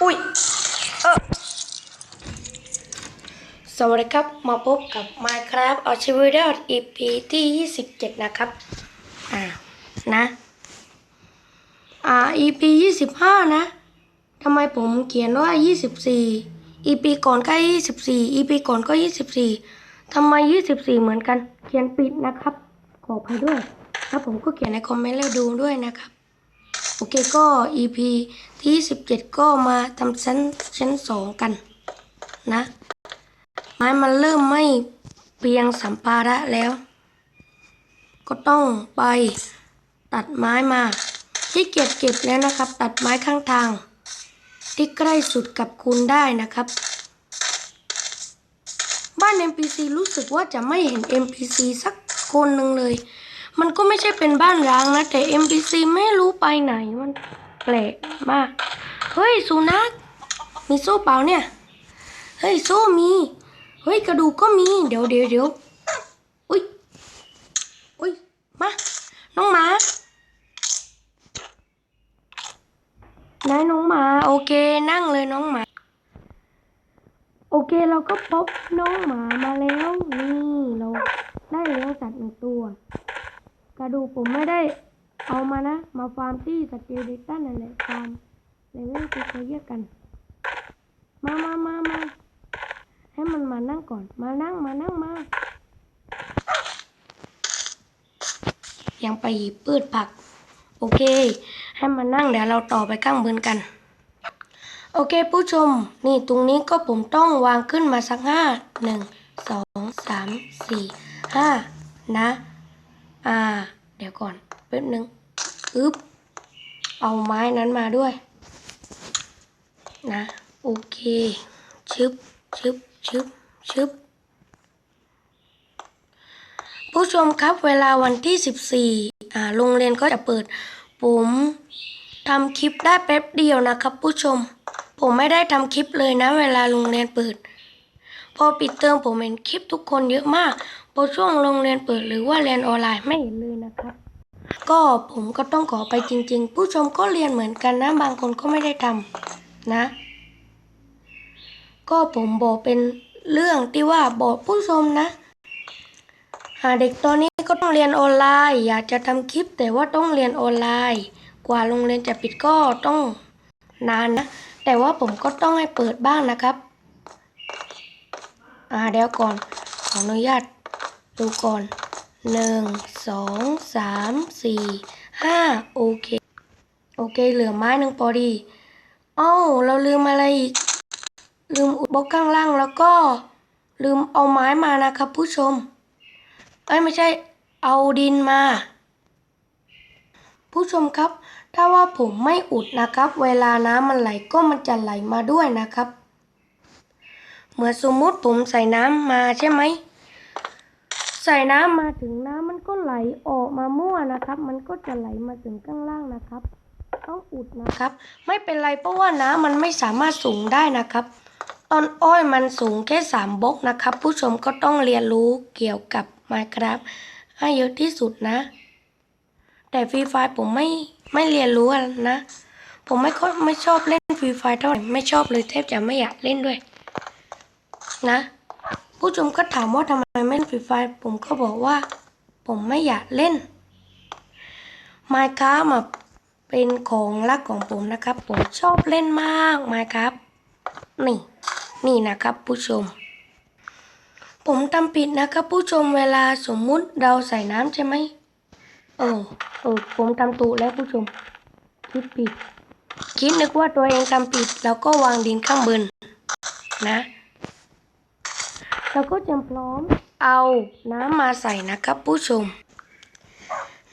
อุ้ยเออสวัสดีครับ มาพบกับ Minecraft a r c h i v e r EP ที่ 27 นะครับ อ่า นะ อ่า EP 25 นะทำไมผมเขียนว่า 24 EP ก่อนก็ 24 EP ก่อนก็ 24ทำไม 24 เหมือนกัน เขียนปิดนะครับ ขออภัยด้วย แล้วผมก็เขียนในคอมเมนต์แล้วดูด้วยนะครับ โอเคก็ EP ที่17ก็มาทำชั้นชั้นสองกันนะ ไม้มันเริ่มไม่เพียงสัมภาระแล้ว ก็ต้องไปตัดไม้มาที่เกียจเก็บแล้วนะครับ ตัดไม้ข้างทาง ที่ใกล้สุดกับคุณได้นะครับ บ้าน NPC รู้สึกว่าจะไม่เห็น NPC สักคนหนึ่งเลย มันก็ไม่ใช่เป็นบ้านร้างนะ แต่ NPC ไม่รู้ไปไหนมัน แปลกมาก เฮ้ยสุนัข มีโซ่เปล่าเนี่ย เฮ้ยโซ่มี เฮ้ยกระดูกก็มี เดี๋ยวเดี๋ยวเดี๋ยวอุ้ย อุ้ย มา น้องหมา นายน้องหมา โอเค นั่งเลยน้องหมา โอเคเราก็พบน้องหมามาแล้วนี่เราได้เลี้ยงสัตว์หนึ่งตัว กระดูกผมไม่ได้ เอามานะ มาฟาร์มที่สกิลดิตันนั่นแหละฟาร์มเลเวลที่เขาเรียกกัน มามามามาให้มันมานั่งก่อน มานั่ง มานั่ง มา ยังไปหยิบพืชผัก โอเค ให้มันนั่งเดี๋ยวเราต่อไปข้างบนกัน โอเคผู้ชม นี่ตรงนี้ก็ผมต้องวางขึ้นมาสักห้าหนึ่งสองสามสี่ห้านะ อ่า เดี๋ยวก่อน ป๊บนึงอึ๊บ เอาไม้นั้นมาด้วย นะ โอเค ชึบ ชึบ ชึบ ชึบ ผู้ชมครับเวลาวันที่ 14อ่าโรงเรียนก็จะเปิด ผมทำคลิปได้แป๊บเดียวนะครับผู้ชม ผมไม่ได้ทำคลิปเลยนะ เวลาโรงเรียนเปิด พอปิดเทอมผมเห็นคลิปทุกคนเยอะมากพอช่วงโรงเรียนเปิดหรือว่าเรียนออนไลน์ไม่เห็นเลยนะครับ ก็ผมก็ต้องขอไปจริง ๆ ผู้ชมก็เรียนเหมือนกันนะ บางคนก็ไม่ได้ทำนะ ก็ผมบอกเป็นเรื่องที่ว่าบอกผู้ชมนะหาเด็กตอนนี้ก็ต้องเรียนออนไลน์ อยากจะทำคลิปแต่ว่าต้องเรียนออนไลน์ กว่าโรงเรียนจะปิดก็ต้องนานนะ แต่ว่าผมก็ต้องให้เปิดบ้างนะครับ อ่าเดี๋ยวก่อนขออนุญาตดูก่อน หนึ่งสองสามสี่ห้าโอเค โอเค เหลือไม้หนึ่งพอดีอ้าเราลืมอะไรอีก ลืมอุดบล็อกข้างล่างแล้วก็ลืมเอาไม้มานะครับ ผู้ชมเอ้ยไม่ใช่เอาดินมา ผู้ชมครับ ถ้าว่าผมไม่อุดนะครับ เวลาน้ำมันไหลก็มันจะไหลมาด้วยนะครับ เหมือนสมมุติผมใส่น้ำมาใช่ไหม ใส่น้ำมาถึงน้ำมันก็ไหลออกมามั่วนะครับ มันก็จะไหลมาถึงข้างล่างนะครับ ต้องอุดนะครับ ไม่เป็นไรเพราะว่าน้ำมันไม่สามารถสูงได้นะครับต้นอ้อยมันสูงแค่สามบกนะครับ ผู้ชมก็ต้องเรียนรู้เกี่ยวกับ Minecraft ให้เยอะที่สุดนะ แต่ฟรีไฟผมไม่ไม่เรียนรู้นะ ผมไม่ค่อยไม่ชอบเล่นฟรีไฟเท่าไหร่ไม่ชอบเลยแทบจะไม่อยากเล่นด้วย นะ ผู้ชมก็ถามว่าทำไม ไม่เล่นฟรีไฟผมก็บอกว่า ผมไม่อยากเล่น Minecraft มาเป็นของรักของผมนะครับ ผมชอบเล่นมาก Minecraft นี่ นี่นะครับ ผู้ชม ผมทำผิดนะครับ ผู้ชมเวลาสมมุติเราใส่น้ำใช่ไหมเออเออผมทำถูแล้วผู้ชม คิดผิด คิดนึกว่าตัวเองทำผิด แล้วก็วางดินข้างบนนะ เราก็จะพร้อมเอาน้ำมาใส่นะครับ ผู้ชม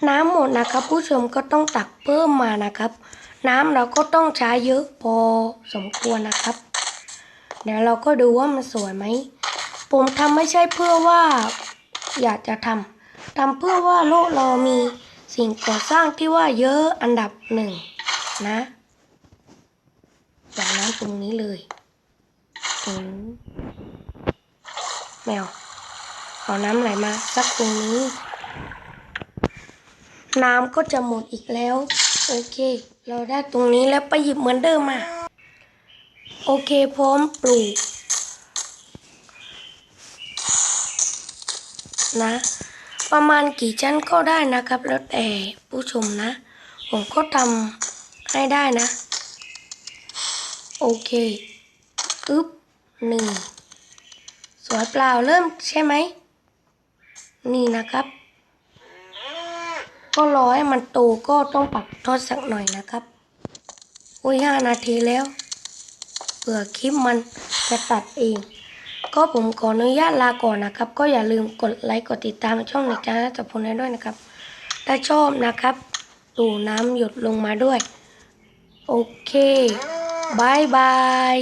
น้ำหมดนะครับ ผู้ชมก็ต้องตักเพิ่มมานะครับ น้ำเราก็ต้องใช้เยอะพอสมควรนะครับ เดี๋ยวเราก็ดูว่ามันสวยไหมผมทำไม่ใช่เพื่อว่าอยากจะทำทำเพื่อว่าโลกเรามีสิ่งก่อสร้างที่ว่าเยอะอันดับหนึ่งนะจากน้ำตรงนี้เลยตรง แมว เอาน้ำไหลมาสักตรงนี้ น้ำก็จะหมดอีกแล้ว โอเค เราได้ตรงนี้แล้วไปหยิบเหมือนเดิมมา โอเคพร้อมปลูก นะ ประมาณกี่ชั้นก็ได้นะครับ แล้วแต่ผู้ชมนะ ผมก็ทำให้ได้นะ โอเคอึ๊บหนึ่ง สวยเปล่าเริ่มใช่ไหม นี่นะครับ ก็รอให้มันโตก็ต้องปรับทอดสักหน่อยนะครับ อุ้ยห้านาทีแล้วเผื่อคลิปมันจะตัดเอง ก็ผมขออนุญาตลาก่อนนะครับ ก็อย่าลืมกดไลค์กดติดตามช่องในจาจับพลให้ด้วยนะครับ ถ้าชอบนะครับดูน้ำหยดลงมาด้วย โอเคบายบาย